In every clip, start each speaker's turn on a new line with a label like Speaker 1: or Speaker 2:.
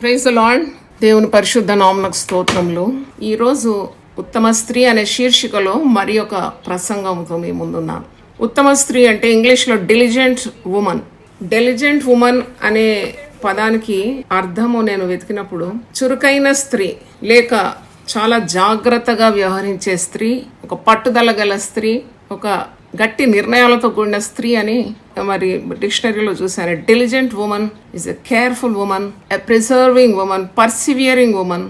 Speaker 1: Praise lord దేవుని పరిశుద్ధ నామనకు స్తోత్రములు. ఈరోజు ఉత్తమ స్త్రీ అనే శీర్షికలో మరి ఒక ప్రసంగంతో మీ ముందున్నాను. ఉత్తమ స్త్రీ అంటే ఇంగ్లీష్లో డెలిజెంట్ ఉమెన్ డెలిజెంట్ ఉమెన్ అనే పదానికి అర్థము నేను వెతికినప్పుడు చురుకైన స్త్రీ లేక చాలా జాగ్రత్తగా వ్యవహరించే స్త్రీ ఒక పట్టుదల గల స్త్రీ ఒక గట్టి నిర్ణయాలతో కూడిన స్త్రీ అని మరి డిక్షనరీలో చూశాను diligent women is a careful women a preserving women persevering women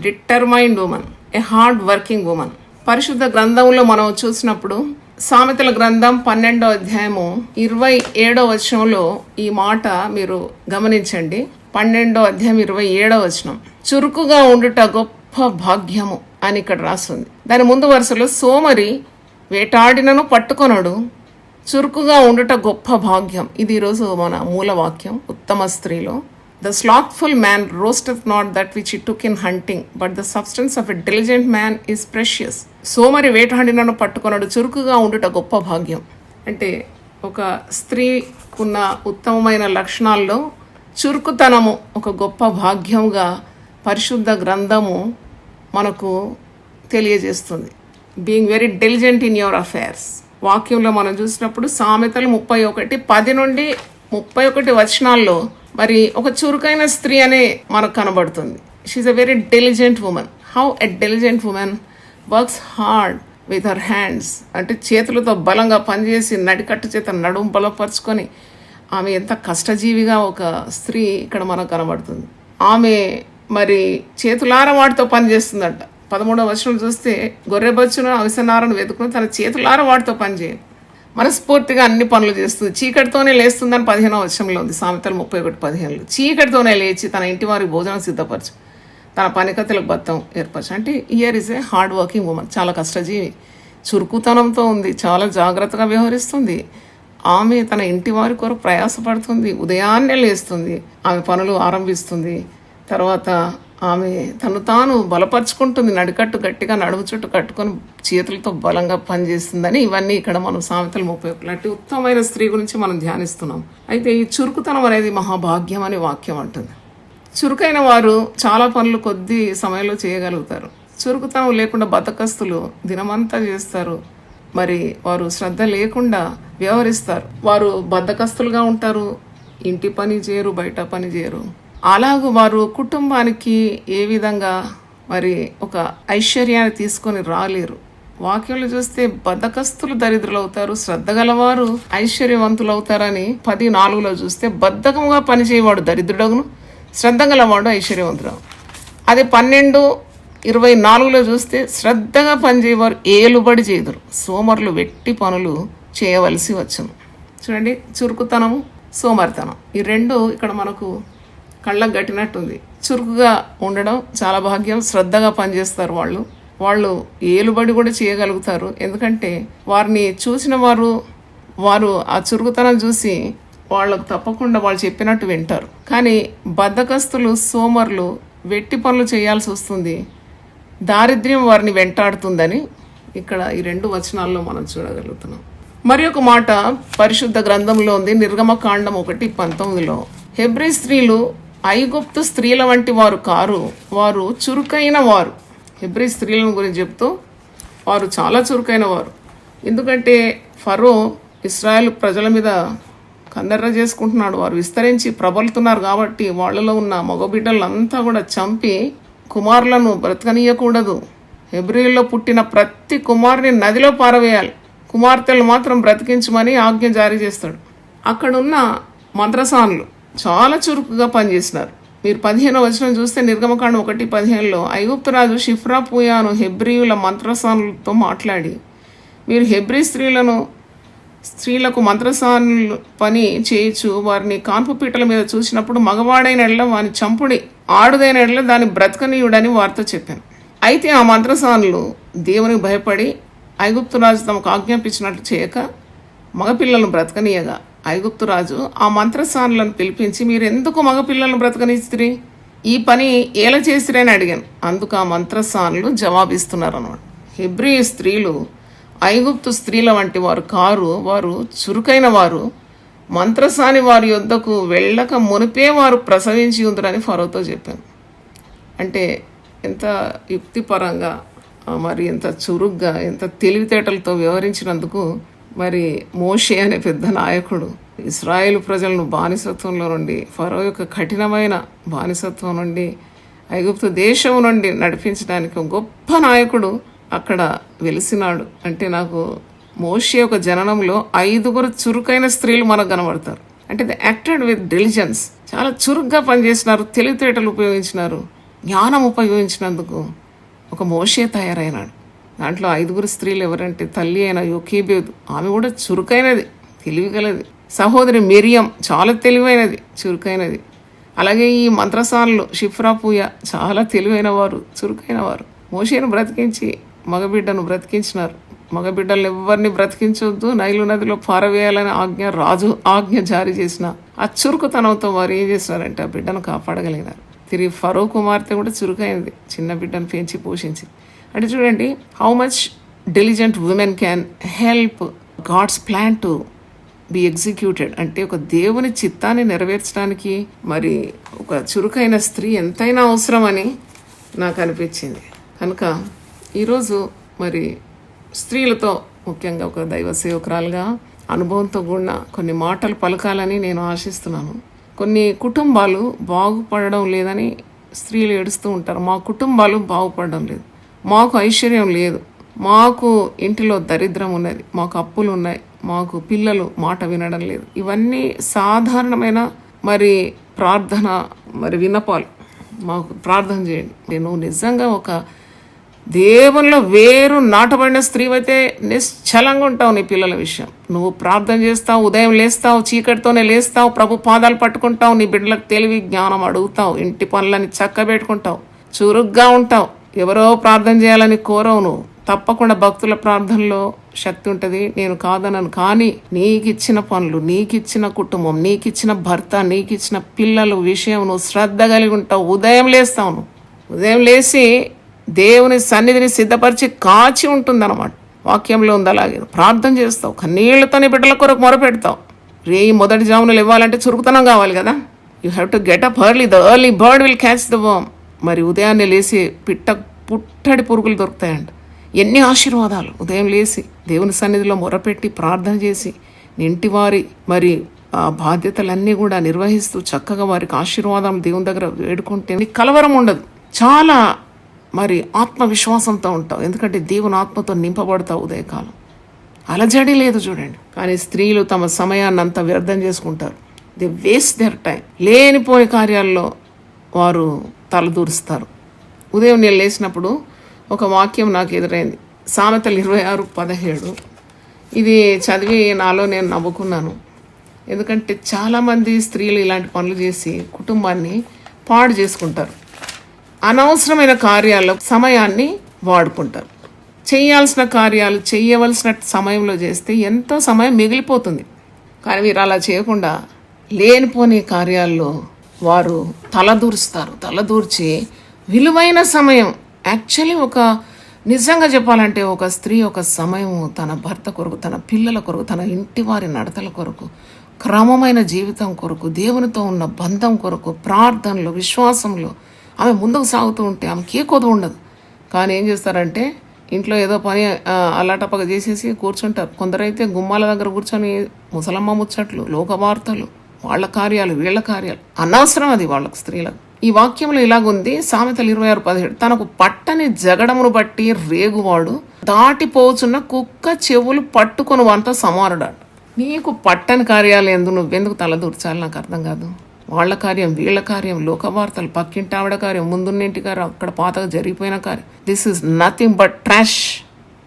Speaker 1: determined women a hard working women పరిశుద్ధ గ్రంథంలో మనం చూసినప్పుడు సామెతల గ్రంథం పన్నెండో అధ్యాయము ఇరవై ఏడో వచనంలో ఈ మాట మీరు గమనించండి. పన్నెండో అధ్యాయం ఇరవై ఏడో వచనం. చురుకుగా ఉండుట గొప్ప భాగ్యము అని ఇక్కడ రాస్తుంది దాని ముందు వరుసలో సోమరి వేటాడినను పట్టుకొనడు. చురుకుగా ఉండుట గొప్ప భాగ్యం. ఇది ఈరోజు మన మూలవాక్యం ఉత్తమ స్త్రీలో. The slothful man roasteth not that which it took in hunting but the substance of a diligent man is precious సోమరి వేటాడినను పట్టుకొనడు చురుకుగా ఉండుట గొప్ప భాగ్యం. అంటే ఒక స్త్రీకున్న ఉత్తమమైన లక్షణాల్లో చురుకుతనము ఒక గొప్ప భాగ్యంగా పరిశుద్ధ గ్రంథము మనకు తెలియజేస్తుంది. Being very diligent in your affairs వాక్యంలో మనం చూసినప్పుడు సామెతలు ముప్పై ఒకటి పది నుండి ముప్పై ఒకటి వచనాల్లో మరి ఒక చురుకైన స్త్రీ అనే మనకు కనబడుతుంది. She a very diligent women how a diligent women works hard with her hands అంటే చేతులతో బలంగా పనిచేసి నడికట్టు చేత నడుము బలపరుచుకొని ఆమె ఎంత కష్టజీవిగా ఒక స్త్రీ ఇక్కడ మనకు కనబడుతుంది. ఆమె మరి చేతులార వాటితో పనిచేస్తుందంట. పదమూడవ వర్షం చూస్తే గొర్రెబొచ్చును అవిసనారను వెతుకుని తన చేతులార వాటితో పనిచేయదు మనస్ఫూర్తిగా అన్ని పనులు చేస్తుంది. చీకటితోనే లేస్తుందని పదిహేనవ వర్షంలో ఉంది. సామెతలు ముప్పై ఒకటి పదిహేనులో. చీకటితోనే లేచి తన ఇంటి వారికి భోజనం సిద్ధపరచు. తన పనికత్తెలకు బత్తం ఏర్పరచు. అంటే here is a hard working women చాలా కష్టజీవి. చురుకుతనంతో ఉంది. చాలా జాగ్రత్తగా వ్యవహరిస్తుంది. ఆమె తన ఇంటి వారి కొరకు ప్రయాసపడుతుంది. ఉదయాన్నే లేస్తుంది. ఆమె పనులు ఆరంభిస్తుంది. తర్వాత ఆమె తను తాను బలపరుచుకుంటుంది నడికట్టు గట్టిగా నడుము చుట్టూ కట్టుకొని చేతులతో బలంగా పనిచేస్తుందని ఇవన్నీ ఇక్కడ మనం సామెతలు ముప్పై ఒకటి. ఉత్తమమైన స్త్రీ గురించి మనం ధ్యానిస్తున్నాం. అయితే ఈ చురుకుతనం అనేది మహాభాగ్యం అని వాక్యం అంటుంది. చురుకైన వారు చాలా పనులు కొద్ది సమయంలో చేయగలుగుతారు. చురుకుతనం లేకుండా బతకస్తులు దినమంతా చేస్తారు. మరి వారు శ్రద్ధ లేకుండా వ్యవహరిస్తారు. వారు బద్ధకస్తులుగా ఉంటారు. ఇంటి పని చేయరు బయట పని చేయరు. అలాగూ వారు కుటుంబానికి ఏ విధంగా మరి ఒక ఐశ్వర్యాన్ని తీసుకొని రాలేరు. వాక్యంలో చూస్తే బద్ధకస్తులు దరిద్రులు అవుతారు శ్రద్ధ గలవారు ఐశ్వర్యవంతులు అవుతారని పది నాలుగులో చూస్తే బద్ధకంగా పనిచేయవాడు దరిద్రుడగును శ్రద్ధ గలవాడు ఐశ్వర్యవంతుడు అదే పన్నెండు ఇరవై నాలుగులో చూస్తే శ్రద్ధగా పనిచేయవారు ఏలుబడి చేదురు సోమరులు వెట్టి పనులు చేయవలసి వచ్చును. చూడండి చురుకుతనము సోమరితనం. ఈ రెండు ఇక్కడ మనకు కళ్ళకు కట్టినట్టుంది. చురుకుగా ఉండడం చాలా భాగ్యం. శ్రద్ధగా పనిచేస్తారు వాళ్ళు. వాళ్ళు ఏలుబడి కూడా చేయగలుగుతారు. ఎందుకంటే వారిని చూసిన వారు వారు ఆ చురుకుతనం చూసి వాళ్ళకు తప్పకుండా వాళ్ళు చెప్పినట్టు వింటారు. కానీ బద్దకస్తులు సోమరులు వెట్టి పనులు చేయాల్సి వస్తుంది. దారిద్ర్యం వారిని వెంటాడుతుందని ఇక్కడ ఈ రెండు వచనాల్లో మనం చూడగలుగుతున్నాం. మరి ఒక మాట పరిశుద్ధ గ్రంథంలో ఉంది. నిర్గమకాండం ఒకటి పంతొమ్మిదిలో. హెబ్రి స్త్రీలు ఐగుప్తు స్త్రీల వంటి వారు కారు. వారు చురుకైన వారు. హెబ్రి స్త్రీలను గురించి చెప్తూ వారు చాలా చురుకైన వారు. ఎందుకంటే ఫరో ఇస్రాయల్ ప్రజల మీద కందర్ర చేసుకుంటున్నాడు. వారు విస్తరించి ప్రబలుతున్నారు కాబట్టి వాళ్ళలో ఉన్న మగబిడ్డలంతా కూడా చంపి కుమారులను బ్రతకనీయకూడదు. హెబ్రిల్లో పుట్టిన ప్రతి కుమారుని నదిలో పారవేయాలి. కుమార్తెలు మాత్రం బ్రతికించమని ఆజ్ఞ జారీ చేస్తాడు. అక్కడున్న మంత్రసానులు చాలా చురుకుగా పనిచేసినారు. మీరు పదిహేను వచనం చూస్తే నిర్గమకాండం ఒకటి పదిహేనులో ఐగుప్తురాజు షిఫ్రా పూయాను హెబ్రియుల మంత్రసానులతో మాట్లాడి మీరు హెబ్రి స్త్రీలను స్త్రీలకు మంత్రసానులు పని చేయొచ్చు వారిని కాన్పు పీటల మీద చూసినప్పుడు మగవాడైన ఎడల వాని చంపుడి ఆడుదైన ఎడల దాని బ్రతకనీయుడని వారితో చెప్పాను. అయితే ఆ మంత్రసానులు దేవునికి భయపడి ఐగుప్తురాజు తమకు ఆజ్ఞాపించినట్లు చేయక మగపిల్లలను బ్రతకనీయగా ఐగుప్తురాజు ఆ మంత్రసానులను పిలిపించి మీరు ఎందుకు మగపిల్లలను బ్రతకనిస్త్రీ ఈ పని ఎలా చేసిరని అడిగాను. అందుకు ఆ మంత్రసానులు జవాబిస్తున్నారు అన్నమాట హెబ్రీ స్త్రీలు ఐగుప్తు స్త్రీల వంటి వారు కారు వారు చురుకైన వారు మంత్రసాని వారి యొద్దకు వెళ్ళక మునిపే వారు ప్రసవించి ఉందరని ఫరోతో చెప్పాను. అంటే ఎంత యుక్తిపరంగా మరి ఎంత చురుగ్గా ఎంత తెలివితేటలతో వ్యవహరించినందుకు మరి మోషే అనే పెద్ద నాయకుడు ఇస్రాయేల్ ప్రజలను బానిసత్వంలో నుండి ఫరో యొక్క కఠినమైన బానిసత్వం నుండి ఐగుప్తు దేశం నుండి నడిపించడానికి గొప్ప నాయకుడు అక్కడ వెలిసినాడు. అంటే నాకు మోషే యొక్క జననంలో ఐదుగురు చురుకైన స్త్రీలు మనకు కనబడతారు. అంటే ది యాక్టెడ్ విత్ డెలిజెన్స్ చాలా చురుగ్గా పనిచేసినారు తెలివితేటలు ఉపయోగించినారు జ్ఞానం ఉపయోగించినందుకు ఒక మోషే తయారైనాడు. దాంట్లో ఐదుగురు స్త్రీలు ఎవరంటే తల్లి అయిన యోకీబేదు ఆమె కూడా చురుకైనది తెలివిగలది. సహోదరి మిరియం చాలా తెలివైనది చురుకైనది. అలాగే ఈ మంత్రసానులు షిఫ్రాపూయ చాలా తెలివైన వారు చురుకైన వారు. మోషేను బ్రతికించి మగబిడ్డను బ్రతికించినారు. మగబిడ్డలు ఎవరిని బ్రతికించొద్దు నైలు నదిలో పారవేయాలని ఆజ్ఞ రాజు ఆజ్ఞ జారీ చేసిన ఆ చురుకుతనంతో వారు ఏం చేసినారంటే ఆ బిడ్డను కాపాడగలిగినారు. తిరిగి ఫరో కుమార్తె కూడా చురుకైంది చిన్న బిడ్డను పెంచి పోషించి అంటే చూడండి how much diligent women can help God's plan to be executed అంటే ఒక దేవుని చిత్తాన్ని నెరవేర్చడానికి మరి ఒక చురుకైన స్త్రీ ఎంతైనా అవసరమని నాకు అనిపించింది. కనుక ఈరోజు మరి స్త్రీలతో ముఖ్యంగా ఒక దైవ సేవకురాలుగా అనుభవంతో కూడిన కొన్ని మాటలు పలకాలని నేను ఆశిస్తున్నాను. కొన్ని కుటుంబాలు బాగుపడడం లేదని స్త్రీలు ఏడుస్తూ ఉంటారు. మా కుటుంబాలు బాగుపడడం లేదు. మాకు ఐశ్వర్యం లేదు. మాకు ఇంటిలో దరిద్రం ఉన్నది. మాకు అప్పులు ఉన్నాయి. మాకు పిల్లలు మాట వినడం లేదు. ఇవన్నీ సాధారణమైన మరి ప్రార్థన మరి విన్నపాలు. మాకు ప్రార్థన చేయండి. నేను నిజంగా ఒక దేవునిలో వేరు నాటబడిన స్త్రీ అయితే నిశ్చలంగా ఉంటావు నీ పిల్లల విషయం. నువ్వు ప్రార్థన చేస్తావు ఉదయం లేస్తావు చీకటితోనే లేస్తావు ప్రభు పాదాలు పట్టుకుంటావు నీ బిడ్డలకు తెలివి జ్ఞానం అడుగుతావు ఇంటి పనులని చక్కబెట్టుకుంటావు చురుగ్గా ఉంటావు. ఎవరో ప్రార్థన చేయాలని కోరవు నువ్వు తప్పకుండా భక్తుల ప్రార్థనలో శక్తి ఉంటుంది. నేను కాదనను. కానీ నీకిచ్చిన పనులు నీకిచ్చిన కుటుంబం నీకిచ్చిన భర్త నీకిచ్చిన పిల్లలు విషయం నువ్వు శ్రద్ధ కలిగి ఉంటావు. ఉదయం లేస్తావు నువ్వు ఉదయం లేచి దేవుని సన్నిధిని సిద్ధపరిచి కాచి ఉంటుందన్నమాట. వాక్యంలో ఉంది అలాగే. ప్రార్థన చేస్తావు. కన్నీళ్ళతో నీ బిడ్డల కొరకు మొరపెడతావు. రే మొదటి జామునలు ఇవ్వాలంటే చురుకుతనం కావాలి కదా. You have to get up early the early bird will catch the worm మరి ఉదయాన్నే లేచి పిట్ట పుట్టడి పురుగులు దొరుకుతాయండి ఎన్ని ఆశీర్వాదాలు. ఉదయం లేచి దేవుని సన్నిధిలో మొరపెట్టి ప్రార్థన చేసి ఇంటివారి ఇంటి వారి మరి ఆ బాధ్యతలన్నీ కూడా నిర్వహిస్తూ చక్కగా వారికి ఆశీర్వాదం దేవుని దగ్గర వేడుకుంటే నీకు కలవరం ఉండదు. చాలా మరి ఆత్మవిశ్వాసంతో ఉంటావు. ఎందుకంటే దేవుని ఆత్మతో నింపబడతావు ఉదయకాలం. అలజడి లేదు చూడండి. కానీ స్త్రీలు తమ సమయాన్ని అంతా వ్యర్థం చేసుకుంటారు. ది వేస్ట్ దర్ టైం లేనిపోయే కార్యాల్లో వారు తలదూరుస్తారు ఉదయం నేను లేచినప్పుడు ఒక వాక్యం నాకు ఎదురైంది. సామెతలు ఇరవై ఆరు పదిహేడు. ఇది చదివి నాలో నేను నవ్వుకున్నాను. ఎందుకంటే చాలామంది స్త్రీలు ఇలాంటి పనులు చేసి కుటుంబాన్ని పాడు చేసుకుంటారు. అనవసరమైన కార్యాల్లో సమయాన్ని వాడుకుంటారు. చేయాల్సిన కార్యాలు చేయవలసిన సమయంలో చేస్తే ఎంతో సమయం మిగిలిపోతుంది. కానీ వీరు అలా చేయకుండా లేనిపోని కార్యాల్లో వారు తలదూరుస్తారు. తలదూర్చి విలువైన సమయం యాక్చువల్లీ ఒక నిజంగా చెప్పాలంటే ఒక స్త్రీ ఒక సమయం తన భర్త కొరకు తన పిల్లల కొరకు తన ఇంటి వారి నడతల కొరకు క్రమమైన జీవితం కొరకు దేవునితో ఉన్న బంధం కొరకు ప్రార్థనలు విశ్వాసంలో ఆమె ముందుకు సాగుతూ ఉంటే ఆమెకి ఏ కొద్దు ఉండదు. కానీ ఏం చేస్తారంటే ఇంట్లో ఏదో పని ఆ, చేసేసి కూర్చుంటారు. కొందరైతే గుమ్మాల దగ్గర కూర్చొని ముసలమ్మ ముచ్చట్లు లోక వార్తలు వాళ్ళ కార్యాలు వీళ్ళ కార్యాలు. అనవసరం అది వాళ్ళకు స్త్రీలకు. ఈ వాక్యంలో ఇలాగుంది సామెతలు ఇరవై ఆరు పదిహేడు. తనకు పట్టని జగడమును బట్టి రేగువాడు దాటిపోచున్న కుక్క చెవులు పట్టుకొని వంట సమానుడాడు. నీకు పట్టని కార్యాలు ఎందు నువ్వెందుకు తలదూర్చాలి నాకు అర్థం కాదు. వాళ్ళ కార్యం వీళ్ళ కార్యం లోకవార్తలు పక్కింటి ఆవిడ కార్యం ముందున్నింటి కార్యం అక్కడ పాతగా జరిగిపోయిన కార్యం. This is nothing but trash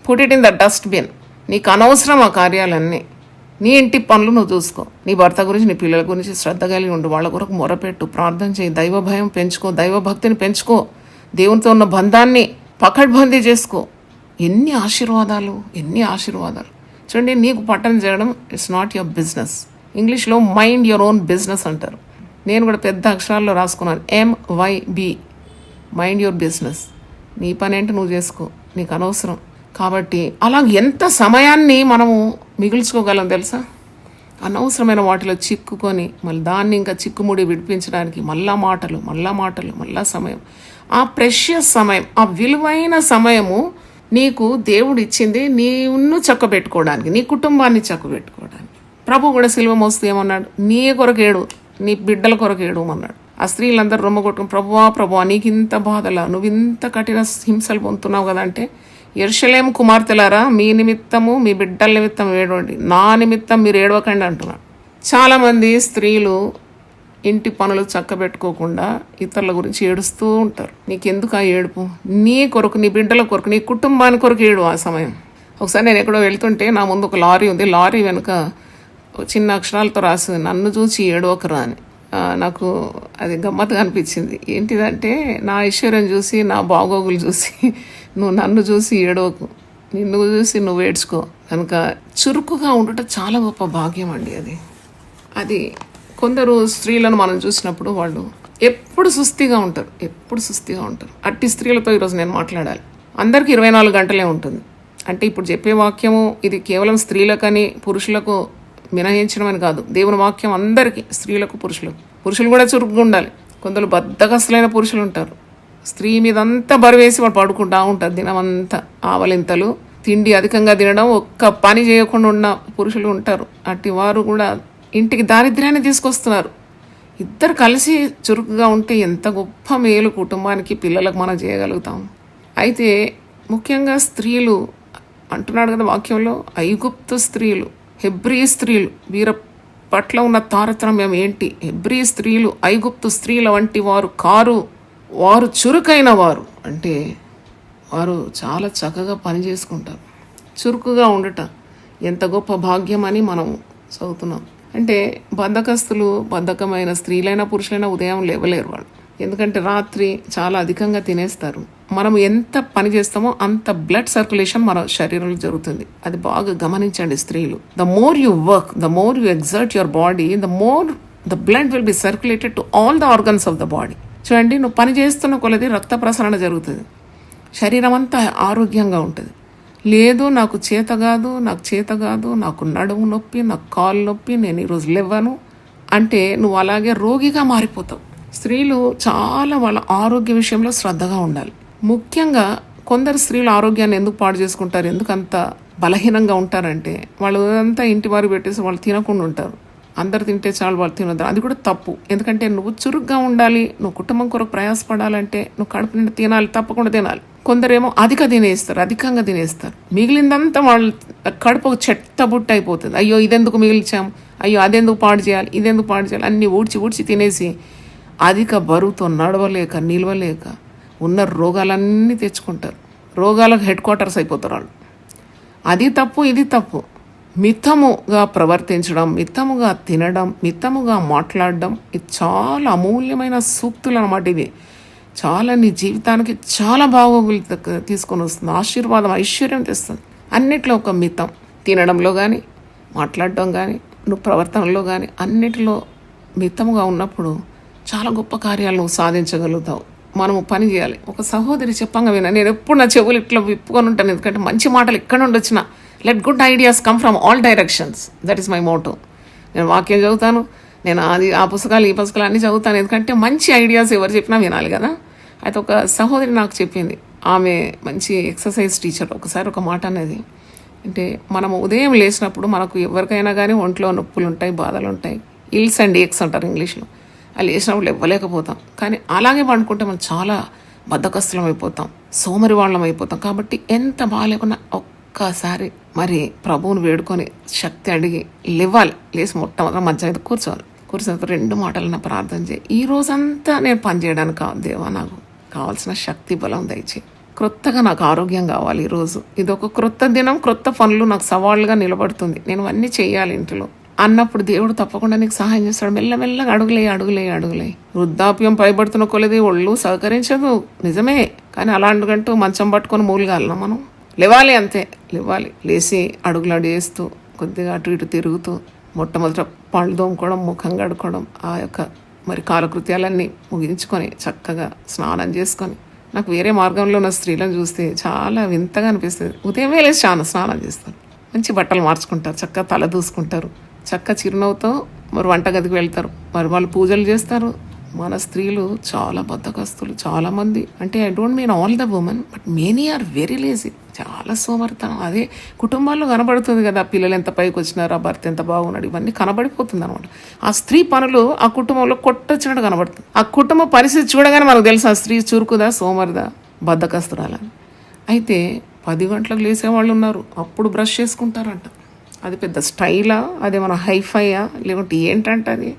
Speaker 1: put it in the dustbin నీకు అనవసరం ఆ కార్యాలన్నీ. నీ ఇంటి పనులు నువ్వు చూసుకో. నీ భర్త గురించి నీ పిల్లల గురించి శ్రద్ధ కలిగి ఉండు. వాళ్ళ కొరకు మొరపెట్టు. ప్రార్థన చేయి. దైవ భయం పెంచుకో. దైవ భక్తిని పెంచుకో. దేవునితో ఉన్న బంధాన్ని పకడ్బందీ చేసుకో. ఎన్ని ఆశీర్వాదాలు ఎన్ని ఆశీర్వాదాలు. చూడండి నీకు పట్టణం చేయడం ఇట్స్ నాట్ యువర్ బిజినెస్ ఇంగ్లీష్లో మైండ్ యువర్ ఓన్ బిజినెస్ అంటారు. నేను కూడా పెద్ద అక్షరాల్లో రాసుకున్నాను. ఎంవైబి మైండ్ యువర్ బిజినెస్ నీ పని ఏంటి నువ్వు చేసుకో. నీకు అనవసరం. కాబట్టి అలా ఎంత సమయాన్ని మనము మిగుల్చుకోగలం తెలుసా? అనవసరమైన వాటిలో చిక్కుకొని మళ్ళీ దాన్ని ఇంకా చిక్కుముడి విడిపించడానికి మళ్ళా మాటలు మళ్ళా మాటలు మళ్ళా సమయం. ఆ ప్రెషియస్ సమయం ఆ విలువైన సమయము నీకు దేవుడు ఇచ్చింది నీవును చక్కబెట్టుకోవడానికి నీ కుటుంబాన్ని చక్కబెట్టుకోవడానికి. ప్రభు కూడా సిలువ మోస్తూ ఏమన్నాడు? నీ కొరకేడు నీ బిడ్డల కొరకేడు అన్నాడు. ఆ స్త్రీలందరూ రొమ్మ కొట్టుకుని ప్రభువా ప్రభువా నీకు ఇంత బాధలా? నువ్వు ఇంత కఠిన హింసలు పొందుతున్నావు కదా అంటే ఎర్షలేం కుమార్తెలారా మీ నిమిత్తము మీ బిడ్డల నిమిత్తం ఏడవండి. నా నిమిత్తం మీరు ఏడవకండి అంటున్నాడు. చాలామంది స్త్రీలు ఇంటి పనులు చక్కబెట్టుకోకుండా ఇతరుల గురించి ఏడుస్తూ ఉంటారు. నీకెందుకు ఆ ఏడుపు? నీ కొరకు నీ బిడ్డల కొరకు నీ కుటుంబాని కొరకు ఏడు ఆ సమయం. ఒకసారి నేను ఎక్కడో వెళ్తుంటే నా ముందు ఒక లారీ ఉంది. లారీ వెనుక చిన్న అక్షరాలతో రాసింది నన్ను చూసి ఏడవకరా అని. నాకు అది గమ్మత్తుగా అనిపించింది. ఏంటిదంటే నా ఐశ్వర్యం చూసి నా బాగోగులు చూసి నువ్వు నన్ను చూసి ఏడవకు. నిన్ను చూసి నువ్వు ఏడ్చుకో. కనుక చురుకుగా ఉండటం చాలా గొప్ప భాగ్యం అండి అది. అది కొందరు స్త్రీలను మనం చూసినప్పుడు వాళ్ళు ఎప్పుడు సుస్థిగా ఉంటారు. ఎప్పుడు సుస్థిగా ఉంటారు. అట్టి స్త్రీలతో ఈరోజు నేను మాట్లాడాలి. అందరికీ ఇరవై నాలుగు గంటలే ఉంటుంది. అంటే ఇప్పుడు చెప్పే వాక్యము ఇది కేవలం స్త్రీలకని పురుషులకు మినహించడం అని కాదు. దేవుని వాక్యం అందరికీ స్త్రీలకు పురుషులకు. పురుషులు కూడా చురుకుగా ఉండాలి. కొందరు బద్దకస్తులైన పురుషులు ఉంటారు. స్త్రీ మీద అంతా బరువేసి వాడు పడుకుంటా ఉంటారు దినమంతా. ఆవలింతలు తిండి అధికంగా తినడం ఒక్క పని చేయకుండా ఉన్న పురుషులు ఉంటారు. అట్టి వారు కూడా ఇంటికి దారిద్ర్యాన్ని తీసుకొస్తున్నారు. ఇద్దరు కలిసి చురుకుగా ఉంటే ఎంత గొప్ప మేలు కుటుంబానికి పిల్లలకు మనం చేయగలుగుతాం. అయితే ముఖ్యంగా స్త్రీలు అంటున్నాడు కదా వాక్యంలో ఐగుప్తు స్త్రీలు హెబ్రీ స్త్రీలు వీర పట్ల ఉన్న తారతమ్యం ఏంటి? హెబ్రీ స్త్రీలు ఐగుప్తు స్త్రీల వంటి వారు కారు వారు చురుకైన వారు. అంటే వారు చాలా చక్కగా పని చేసుకుంటారు. చురుకుగా ఉండట ఎంత గొప్ప భాగ్యం అని మనం చదువుతున్నాం. అంటే బద్ధకస్తులు బద్ధకమైన స్త్రీలైనా పురుషులైనా ఉదయం లేవలేరు వాళ్ళు. ఎందుకంటే రాత్రి చాలా అధికంగా తినేస్తారు. మనం ఎంత పని చేస్తామో అంత బ్లడ్ సర్క్యులేషన్ మన శరీరంలో జరుగుతుంది. అది బాగా గమనించండి స్త్రీలు. The more you work the more you exert your body the more the blood will be circulated to all the organs of the body చూడండి నువ్వు పని చేస్తున్న కొలది రక్త ప్రసరణ జరుగుతుంది. శరీరం అంతా ఆరోగ్యంగా ఉంటుంది. లేదు నాకు చేత కాదు నాకు చేత కాదు నాకు నడుము నొప్పి నాకు కాలు నొప్పి నేను ఈరోజు లేవ్వను అంటే నువ్వు అలాగే రోగిగా మారిపోతావు. స్త్రీలు చాలా వాళ్ళ ఆరోగ్య విషయంలో శ్రద్ధగా ఉండాలి. ముఖ్యంగా కొందరు స్త్రీలు ఆరోగ్యాన్ని ఎందుకు పాడు చేసుకుంటారు ఎందుకంత బలహీనంగా ఉంటారంటే వాళ్ళు అంతా ఇంటి వారు పెట్టేసి వాళ్ళు తినకుండా ఉంటారు. అందరు తింటే చాలు వాళ్ళు తినొద్దు. అది కూడా తప్పు. ఎందుకంటే నువ్వు చురుగ్గా ఉండాలి నువ్వు కుటుంబం కొరకు ప్రయాసపడాలంటే నువ్వు కడుపు నిండా తినాలి తప్పకుండా తినాలి. కొందరేమో అధిక తినేస్తారు అధికంగా తినేస్తారు. మిగిలిందంతా వాళ్ళు కడుపు చెట్ట చెత్త బుట్ట అయిపోతుంది. అయ్యో ఇదెందుకు మిగిల్చాం? అయ్యో అదెందుకు పాడు చేయాలి? ఇదెందుకు పాడు చేయాలి? అన్నీ ఊడ్చి ఊడ్చి తినేసి అధిక బరువుతో నడవలేక నిలవలేక ఉన్న రోగాలన్నీ తెచ్చుకుంటారు. రోగాలకు హెడ్ క్వార్టర్స్ అయిపోతారు వాళ్ళు. అది తప్పు ఇది తప్పు. మితముగా ప్రవర్తించడం మితముగా తినడం మితముగా మాట్లాడడం ఇది చాలా అమూల్యమైన సూక్తులు అన్నమాట ఇది చాలా నీ జీవితానికి చాలా బాగోగులు తీసుకొని వస్తుంది. ఆశీర్వాదం ఐశ్వర్యం తెస్తుంది. అన్నిట్లో ఒక మితం. తినడంలో కానీ మాట్లాడడం కానీ నువ్వు ప్రవర్తనలో కానీ అన్నిటిలో మితముగా ఉన్నప్పుడు చాలా గొప్ప కార్యాలు నువ్వు సాధించగలుగుతావు. మనము పని చేయాలి. ఒక సహోదరి చెప్పంగా విన్నా నేను ఎప్పుడు నా చెవులు ఇట్లా విప్పుకొని ఉంటాను. ఎందుకంటే మంచి మాటలు ఎక్కడ నుండి వచ్చినా let good ideas come from all directions that is my motto నేను వాక్యం చదువుతాను. నేను అది ఆ పుస్తకాలు ఈ పుస్తకాలు అన్నీ చదువుతాను. ఎందుకంటే మంచి ఐడియాస్ ఎవరు చెప్పినా వినాలి కదా. అయితే ఒక సహోదరి నాకు చెప్పింది. ఆమె మంచి ఎక్సర్సైజ్ టీచర్ ఒకసారి ఒక మాట అనేది అంటే మనము ఉదయం లేచినప్పుడు మనకు ఎవరికైనా కానీ ఒంట్లో నొప్పులు ఉంటాయి బాధలు ఉంటాయి ఇల్స్ అండ్ ఏక్స్ అంటారు ఇంగ్లీష్లో. అది లేచినప్పుడు ఇవ్వలేకపోతాం కానీ అలాగే పండుకుంటే మనం చాలా బద్ధకస్తులం అయిపోతాం. సోమరి వాళ్ళం అయిపోతాం. కాబట్టి ఎంత బాగాలేకున్నా ఒక్కసారి మరి ప్రభువుని వేడుకొని శక్తి అడిగి లేవాలి లేచి మొట్టమొదటి మంచం మీద కూర్చోవాలి. కూర్చున్న రెండు మాటలు నా ప్రార్థన చేయి. ఈ రోజంతా నేను పని చేయడానికి కావాలి దేవా నాకు కావాల్సిన శక్తి బలం దయచేయి. క్రొత్తగా నాకు ఆరోగ్యం కావాలి ఈరోజు. ఇది ఒక క్రొత్త దినం క్రొత్త పనులు నాకు సవాళ్ళుగా నిలబడుతుంది. నేను అన్నీ చేయాలి ఇంట్లో. అన్నప్పుడు దేవుడు తప్పకుండా నీకు సహాయం చేస్తాడు. మెల్లమెల్లగా అడుగులే అడుగులే అడుగులే. వృద్ధాప్యం పైబడుతున్న కొలది ఒళ్ళు సహకరించదు. నిజమే. కానీ అలాంటికంటూ మంచం పట్టుకొని మూలుగాలనా మనం? లేవాలి అంతే. లేవాలి. లేచి అడుగులు చేస్తూ కొద్దిగా అటు ఇటు తిరుగుతూ మొట్టమొదట పళ్ళు తోముకోవడం ముఖం కడుక్కోవడం ఆ యొక్క మరి కాలకృత్యాలన్నీ ముగించుకొని చక్కగా స్నానం చేసుకొని నాకు వేరే మార్గంలో ఉన్న స్త్రీలను చూస్తే చాలా వింతగా అనిపిస్తుంది. ఉదయమే లేచి చాలా స్నానం చేస్తారు మంచి బట్టలు మార్చుకుంటారు. చక్కగా తల దూసుకుంటారు. చక్క చిరునవ్వుతో మరి వంటగదికి వెళ్తారు. మరి వాళ్ళు పూజలు చేస్తారు. మన స్త్రీలు చాలా బద్దకస్తులు చాలామంది అంటే I don't mean all the women but many are very lazy చాలా సోమరితనం. అదే కుటుంబాల్లో కనబడుతుంది కదా పిల్లలు ఎంత పైకి వచ్చినారు ఆ భర్త ఎంత బాగున్నాడు ఇవన్నీ కనబడిపోతుంది అనమాట ఆ స్త్రీ పనులు ఆ కుటుంబంలో కొట్టొచ్చినట్టు కనబడుతుంది. ఆ కుటుంబ పరిస్థితి చూడగానే మనకు తెలుసు ఆ స్త్రీ చురుకుదా సోమరిదా బద్దకస్తురాలని అయితే పది గంటలకు లేసే వాళ్ళు ఉన్నారు. అప్పుడు బ్రష్ చేసుకుంటారంట. అది పెద్ద స్టైలా అది మన హైఫైయా లేకుంటే ఏంటంటే అది?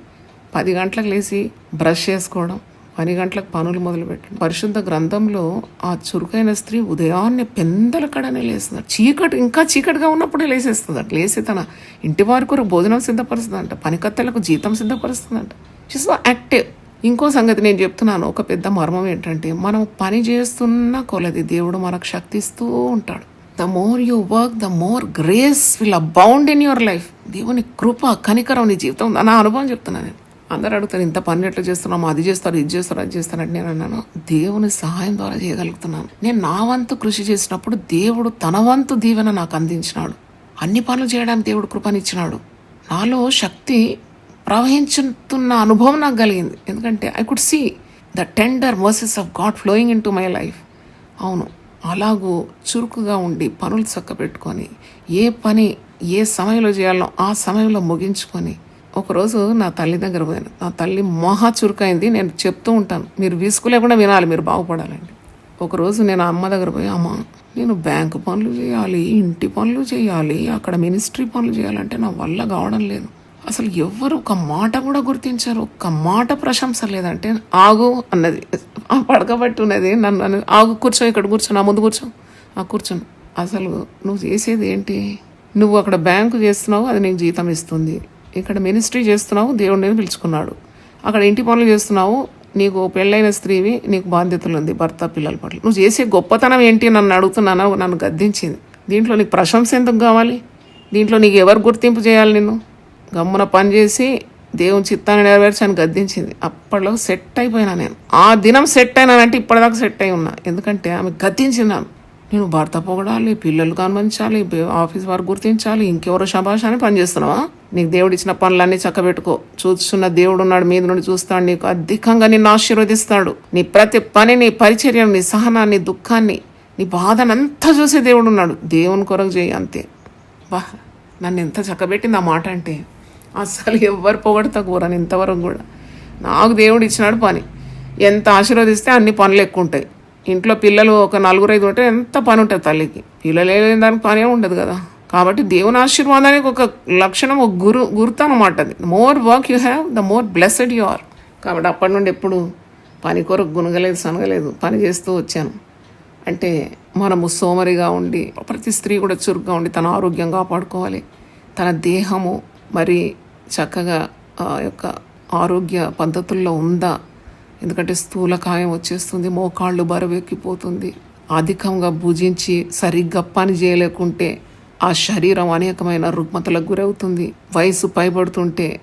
Speaker 1: పది గంటలకు లేచి బ్రష్ చేసుకోవడం పని గంటలకు పనులు మొదలుపెట్టడం పరిశుద్ధ గ్రంథంలో ఆ చురుకైన స్త్రీ ఉదయాన్నే పెందల కడనే లేస్తుంది. చీకటి ఇంకా చీకటిగా ఉన్నప్పుడే లేసేస్తుంది లేసి తన ఇంటి వారి కొరకు భోజనం సిద్ధపరుస్తుందంట. పనికత్తెలకు జీతం సిద్ధపరుస్తుందంట. షీస్ సో యాక్టివ్ ఇంకో సంగతి నేను చెప్తున్నాను. ఒక పెద్ద మర్మం ఏంటంటే మనం పని చేస్తున్న కొలది దేవుడు మనకు శక్తిస్తూ ఉంటాడు. The more you work the more grace will abound in your life దేవుని కృప కనికరం నీ జీవితం నా అనుభవం చెప్తున్నాను నేను. అందరు అడుగుతారు ఇంత పని ఎట్లా చేస్తున్నాము అది చేస్తారు ఇది చేస్తారు అది చేస్తారంటే నేను అన్నాను. దేవుని సహాయం ద్వారా చేయగలుగుతున్నాను. నేను నా వంతు కృషి చేసినప్పుడు దేవుడు తన వంతు దీవెన నాకు అందించినాడు. అన్ని పనులు చేయడానికి దేవుడు కృపనిచ్చినాడు. నాలో శక్తి ప్రవహించుతున్న అనుభవం నాకు కలిగింది. ఎందుకంటే I could see the tender mercies of God flowing into my life అవును అలాగూ చురుకుగా ఉండి పనులు చక్కబెట్టుకొని ఏ పని ఏ సమయంలో చేయాలో ఆ సమయంలో ముగించుకొని ఒకరోజు నా తల్లి దగ్గర పోయాను. నా తల్లి మహా చురుకైంది. నేను చెప్తూ ఉంటాను. మీరు విసుగు లేకుండా వినాలి మీరు బాగుపడాలండి. ఒకరోజు నేను అమ్మ దగ్గర పోయి అమ్మ నేను బ్యాంకు పనులు చేయాలి ఇంటి పనులు చేయాలి అక్కడ మినిస్ట్రీ పనులు చేయాలంటే నా వల్ల కావడం లేదు. అసలు ఎవ్వరు ఒక మాట కూడా గుర్తించారు. ఒక్క మాట ప్రశంస లేదంటే ఆగు అన్నది. పడకబట్టున్నది నన్ను అన్నది, ఆగు కూర్చో ఇక్కడ కూర్చో నా ముందు కూర్చో. ఆ కూర్చోను. అసలు నువ్వు చేసేది ఏంటి? నువ్వు అక్కడ బ్యాంకు చేస్తున్నావు అది నీకు జీతం ఇస్తుంది. ఇక్కడ మినిస్ట్రీ చేస్తున్నావు దేవుడిని పిలుచుకున్నాడు. అక్కడ ఇంటి పనులు చేస్తున్నావు నీకు పెళ్ళైన స్త్రీవి నీకు బాధ్యతలు ఉంది భర్త పిల్లల పట్ల. నువ్వు చేసే గొప్పతనం ఏంటి నన్ను అడుగుతున్నాను నన్ను గద్దించింది. దీంట్లో నీకు ప్రశంస ఎందుకు కావాలి? దీంట్లో నీకు ఎవరు గుర్తింపు చేయాలి నిన్ను? గమ్మున పని చేసి దేవుని చిత్తాన్ని నెరవేర్చి అని గద్దించింది. అప్పట్లో సెట్ అయిపోయినా నేను. ఆ దినం సెట్ అయినానంటే ఇప్పటిదాకా సెట్ అయి ఉన్నా. ఎందుకంటే ఆమె గద్దించింది ఆమె నేను భర్త పొగడాలి పిల్లలు కనిపించాలి ఆఫీస్ వారు గుర్తించాలి ఇంకెవరో శబాష్ అని పని చేస్తున్నావా నీకు దేవుడు ఇచ్చిన పనులన్నీ చక్కబెట్టుకో. చూస్తున్న దేవుడు ఉన్నాడు మీద నుండి చూస్తాడు నీకు అధికంగా నిన్ను ఆశీర్వదిస్తాడు నీ ప్రతి పని నీ పరిచర్యను నీ సహనాన్ని దుఃఖాన్ని నీ బాధనంతా చూసే దేవుడు ఉన్నాడు. దేవుని కొరకు చేయి అంతే. బా నన్ను ఎంత చక్కబెట్టింది ఆ మాట అంటే అసలు ఎవ్వరు పొగడతకూరని ఇంతవరకు కూడా. నాకు దేవుడు ఇచ్చినాడు పని. ఎంత ఆశీర్వదిస్తే అన్ని పనులు ఎక్కువ ఉంటాయి ఇంట్లో పిల్లలు ఒక నలుగురు ఐదు ఉంటే ఎంత పని ఉంటుంది తల్లికి? పిల్లలు లేని దానికి పనే ఉండదు కదా. కాబట్టి దేవుని ఆశీర్వాదానికి ఒక లక్షణం ఒక గురు గుర్తు అనమాట అది. More work you have the more blessed you are కాబట్టి అప్పటి నుండి ఎప్పుడు పని కొరకు గునగలేదు సనగలేదు పని చేస్తూ వచ్చాను. అంటే మనము సోమరిగా ఉండి ప్రతి స్త్రీ కూడా చురుగ్గా ఉండి తన ఆరోగ్యం కాపాడుకోవాలి. తన దేహము మరి చక్కగా ఆ యొక్క ఆరోగ్య పద్ధతుల్లో ఉందా? ఎందుకంటే స్థూలకాయం వచ్చేస్తుంది మోకాళ్ళు బరువెక్కిపోతుంది. అధికంగా భుజించి సరిగ్గా పని చేయలేకుంటే ఆ శరీరం అనేకమైన రుగ్మతలకు గురవుతుంది. వయసు పైబడుతుంటే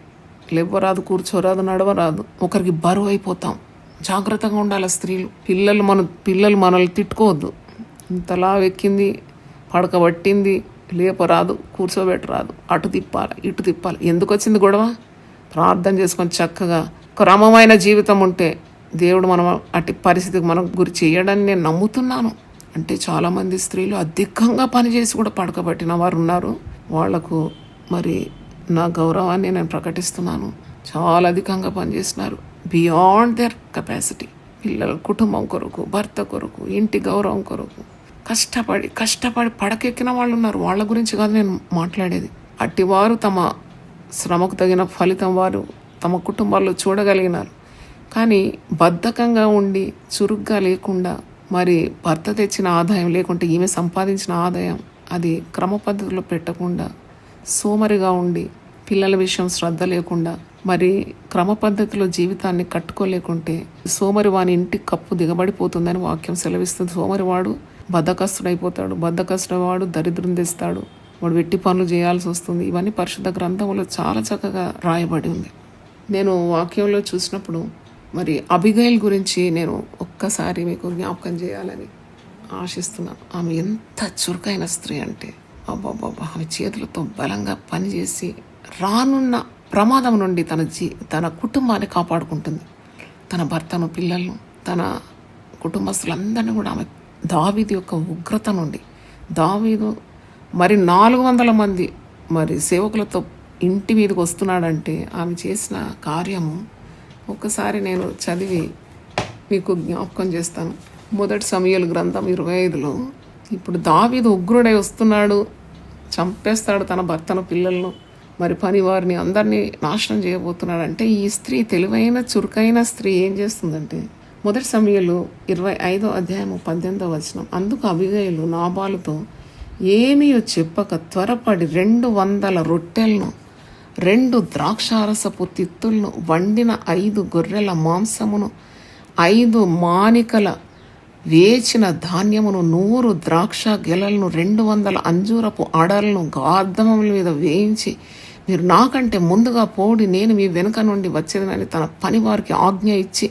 Speaker 1: లేవరాదు కూర్చోరాదు నడవరాదు ఒకరికి బరువు అయిపోతాం. జాగ్రత్తగా ఉండాలి స్త్రీలు. పిల్లలు మన పిల్లలు మనల్ని తిట్టుకోవద్దు. ఇంతలా ఎక్కింది పడకబట్టింది లేపరాదు కూర్చోబెట్టరాదు. అటు తిప్పాలి ఇటు తిప్పాలి. ఎందుకు వచ్చింది గొడవ? ప్రార్థన చేసుకొని చక్కగా క్రమమైన జీవితం ఉంటే దేవుడు మనం అట్టి పరిస్థితికి మనం గురి చేయడని నేను నమ్ముతున్నాను. అంటే చాలామంది స్త్రీలు అధికంగా పనిచేసి కూడా పడకబట్టిన వారు ఉన్నారు. వాళ్ళకు మరి నా గౌరవాన్ని నేను ప్రకటిస్తున్నాను. చాలా అధికంగా పనిచేస్తున్నారు బియాండ్ దేర్ కెపాసిటీ పిల్లల కుటుంబం కొరకు భర్త కొరకు ఇంటి గౌరవం కొరకు. కష్టపడి కష్టపడి పడకెక్కిన వాళ్ళు ఉన్నారు. వాళ్ళ గురించి కాదు నేను మాట్లాడేది. అట్టివారు తమ శ్రమకు తగిన ఫలితం వారు తమ కుటుంబాల్లో చూడగలిగినారు. కానీ బద్ధకంగా ఉండి చురుగ్గా లేకుండా మరి భర్త తెచ్చిన ఆదాయం లేకుంటే ఈమె సంపాదించిన ఆదాయం అది క్రమ పద్ధతిలో పెట్టకుండా సోమరిగా ఉండి పిల్లల విషయం శ్రద్ధ లేకుండా మరి క్రమ పద్ధతిలో జీవితాన్ని కట్టుకోలేకుంటే సోమరి వాని ఇంటి కప్పు దిగబడిపోతుందని వాక్యం సెలవిస్తుంది. సోమరివాడు బద్ధకస్తుడైపోతాడు బద్ధకస్తుడవాడు దరిద్రం తెస్తాడు వాడు వెట్టి పనులు చేయాల్సి వస్తుంది. ఇవన్నీ పరిశుద్ధ గ్రంథంలో చాలా చక్కగా రాయబడి ఉంది. నేను వాక్యంలో చూసినప్పుడు మరి అబిగైల్ గురించి నేను ఒక్కసారి మీకు జ్ఞాపకం చేయాలని ఆశిస్తున్నాను ఆమె ఎంత చురుకైన స్త్రీ అంటే అబ్బాబాబా ఆమె చేతులతో బలంగా పనిచేసి రానున్న ప్రమాదం నుండి తన జీ తన కుటుంబాన్ని కాపాడుకుంటుంది. తన భర్తను పిల్లలను తన కుటుంబస్తులందరినీ కూడా ఆమె దావీది యొక్క ఉగ్రత నుండి దావీదు మరి నాలుగు వందల మంది మరి సేవకులతో ఇంటి మీదకి వస్తున్నాడంటే ఆమె చేసిన కార్యము ఒక్కసారి నేను చదివి మీకు జ్ఞాపకం చేస్తాను. మొదటి సమయాలు గ్రంథం ఇరవై ఐదులో ఇప్పుడు దావీదు ఉగ్రుడై వస్తున్నాడు. చంపేస్తాడు తన భర్తను పిల్లలను. మరి పని వారిని అందరినీ నాశనం చేయబోతున్నాడు అంటే ఈ స్త్రీ తెలివైన చురుకైన స్త్రీ ఏం చేస్తుందంటే మొదటి సమయంలో ఇరవై ఐదో అధ్యాయము పద్దెనిమిదో వచనం. అందుకు అభిగయులు నాబాలుతో ఏమీ చెప్పక త్వరపడి రెండు వందల రొట్టెలను రెండు ద్రాక్షారసపు తిత్తులను వండిన ఐదు గొర్రెల మాంసమును ఐదు మానికల వేచిన ధాన్యమును నూరు ద్రాక్ష గెలలను రెండు వందల అంజూరపు అడలను గార్ధముల మీద వేయించి మీరు నాకంటే ముందుగా పోడి నేను మీ వెనుక నుండి వచ్చేదనని తన పనివారికి ఆజ్ఞ ఇచ్చి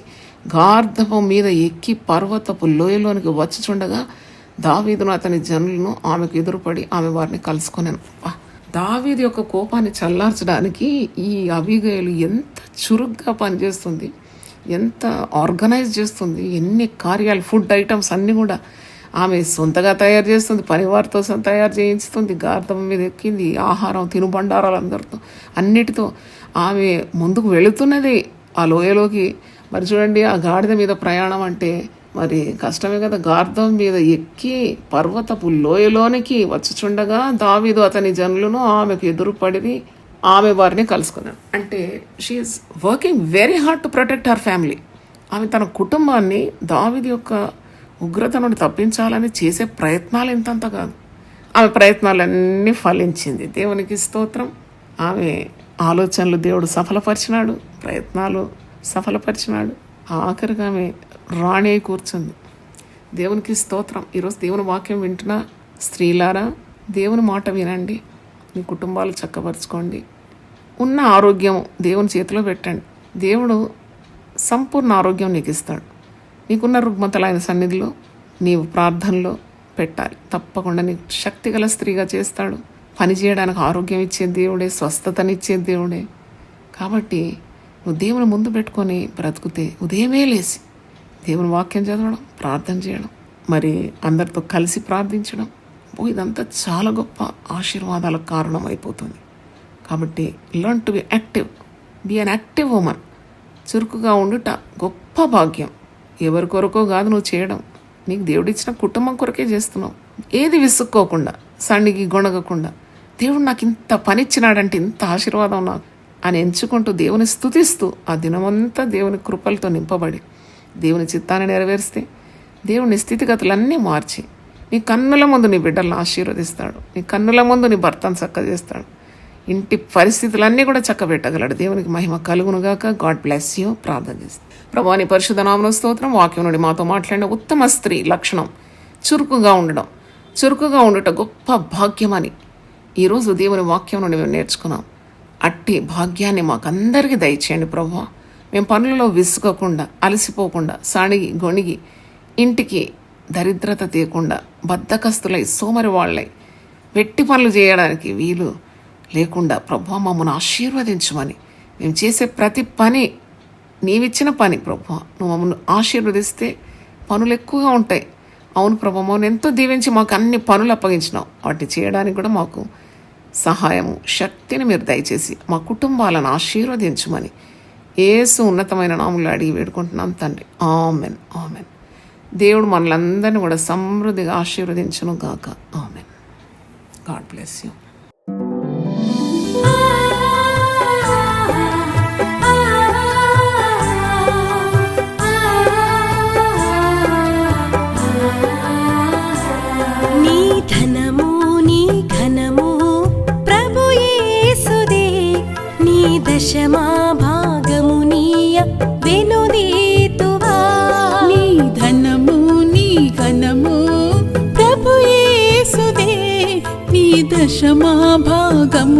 Speaker 1: గార్ధపం మీద ఎక్కి పర్వతపు లోయలోనికి వచ్చుచుండగా దావీదును అతని జనులను ఆమెకు ఎదురుపడి ఆమె వారిని కలుసుకొనాను. దావీది యొక్క కోపాన్ని చల్లార్చడానికి ఈ అభిగయలు ఎంత చురుగ్గా పనిచేస్తుంది ఎంత ఆర్గనైజ్ చేస్తుంది ఎన్ని కార్యాలు ఫుడ్ ఐటమ్స్ అన్నీ కూడా ఆమె సొంతగా తయారు చేస్తుంది పనివారితో తయారు చేయించుతుంది గార్థం మీద ఎక్కింది ఆహారం తినుబండారాలు అందరితో అన్నిటితో ఆమె ముందుకు వెళుతున్నది ఆ లోయలోకి. మరి చూడండి ఆ గాడిద మీద ప్రయాణం అంటే మరి కష్టమే కదా గార్ధం మీద ఎక్కి పర్వతపు లోయలోనికి వచ్చుచుండగా దావీదు అతని జనులను ఆమెకు ఎదురుపడి ఆమె వారిని కలుసుకున్నాడు. అంటే she is working very hard to protect her family ఆమె తన కుటుంబాన్ని దావిది యొక్క ఉగ్రత నుండి తప్పించాలని చేసే ప్రయత్నాలు ఇంతంత కాదు. ఆమె ప్రయత్నాలన్నీ ఫలించింది. దేవునికి స్తోత్రం. ఆమె ఆలోచనలు దేవుడు సఫలపరిచినాడు ప్రయత్నాలు సఫలపరిచినాడు. ఆఖరిగా ఆమె రాణి అయి కూర్చుంది. దేవునికి స్తోత్రం. ఈరోజు దేవుని వాక్యం వింటున్న స్త్రీలారా దేవుని మాట వినండి. మీ కుటుంబాలు చక్కపరచుకోండి. ఉన్న ఆరోగ్యం దేవుని చేతిలో పెట్టండి. దేవుడు సంపూర్ణ ఆరోగ్యం నీకు ఇస్తాడు. నీకున్న రుగ్మతలు ఆయన సన్నిధిలో నీవు ప్రార్థనలో పెట్టాలి. తప్పకుండా నీకు శక్తిగల స్త్రీగా చేస్తాడు. పని చేయడానికి ఆరోగ్యం ఇచ్చే దేవుడే స్వస్థతనిచ్చే దేవుడే. కాబట్టి నువ్వు దేవుని ముందు పెట్టుకొని బ్రతుకుతే ఉదయమే లేచి దేవుని వాక్యం చదవడం ప్రార్థన చేయడం మరి అందరితో కలిసి ప్రార్థించడం ఇదంతా చాలా గొప్ప ఆశీర్వాదాలకు కారణం అయిపోతుంది కాబట్టి learn to be active be an active women చురుకుగా ఉండుట గొప్ప భాగ్యం. ఎవరి కొరకో కాదు నువ్వు చేయడం. నీకు దేవుడిచ్చిన కుటుంబం కొరకే చేస్తున్నావు. ఏది విసుక్కోకుండా సండికి గొణగకుండా దేవుడు నాకు ఇంత పనిచ్చినాడంటే ఇంత ఆశీర్వాదం నాకు అని ఎంచుకుంటూ దేవుని స్థుతిస్తూ ఆ దినమంతా దేవుని కృపలతో నింపబడి దేవుని చిత్తాన్ని నెరవేరిస్తే దేవుని స్థితిగతులన్నీ మార్చి నీ కన్నుల ముందు నీ బిడ్డలను ఆశీర్వదిస్తాడు. నీ కన్నుల ముందు నీ భర్తను చక్క చేస్తాడు ఇంటి పరిస్థితులన్నీ కూడా చక్కబెట్టగలడు. దేవునికి మహిమ కలుగునుగాక. God bless you. ప్రార్థన చేస్తాను ప్రభాని పరిశుధ నామన స్తోత్రం. వాక్యం నుండి మాతో మాట్లాడిన ఉత్తమ స్త్రీ లక్షణం చురుకుగా ఉండడం చురుకుగా ఉండుట గొప్ప భాగ్యమని ఈరోజు దేవుని వాక్యం నుండి మేము నేర్చుకున్నాం. అట్టి భాగ్యాన్ని మాకందరికీ దయచేయండి ప్రభు. మేము పనులలో విసుగకుండా అలసిపోకుండా సణిగి గొణిగి ఇంటికి దరిద్రత తీయకుండా బద్దకస్తులై సోమరి వాళ్ళై వెట్టి పనులు చేయడానికి వీలు లేకుండా ప్రభు మమ్మను ఆశీర్వదించమని మేము చేసే ప్రతి పని నీవిచ్చిన పని ప్రభు నువ్వు మమ్మల్ని ఆశీర్వదిస్తే పనులు ఎక్కువగా ఉంటాయి. అవును ప్రభు మమ్మల్ని ఎంతో దీవించి మాకు అన్ని పనులు అప్పగించినావు. వాటిని చేయడానికి కూడా మాకు సహాయము శక్తిని మీరు దయచేసి మా కుటుంబాలను ఆశీర్వదించమని ఏసు ఉన్నతమైన నాములు అడిగి వేడుకుంటున్నాం తండ్రి. ఆమెన్. ఆమెన్. దేవుడు మనలందరినీ కూడా సమృద్ధిగా ఆశీర్వదించను గాక. ఆమెన్. God bless you.
Speaker 2: నీ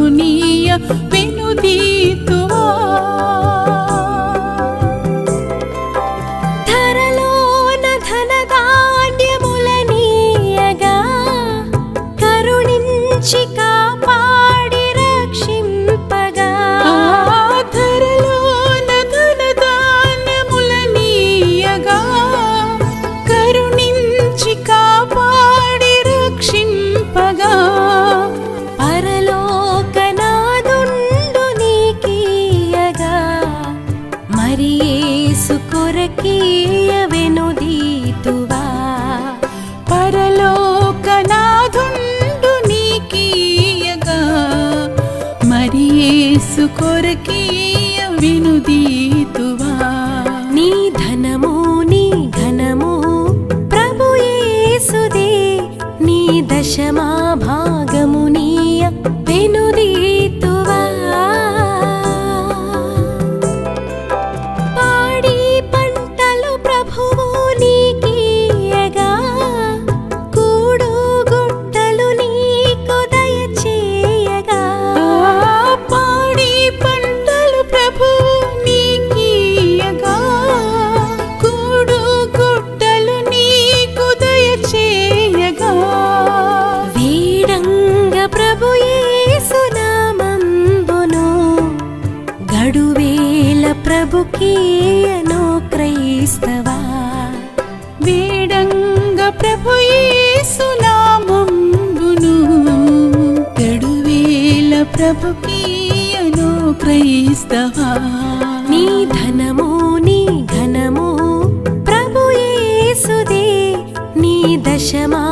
Speaker 2: నీ
Speaker 3: వినుదీ ప్రభుకీయను క్రైస్తవా?
Speaker 2: నీ ధనము నీ ఘనము ప్రభు యేసుదే నీ దశమా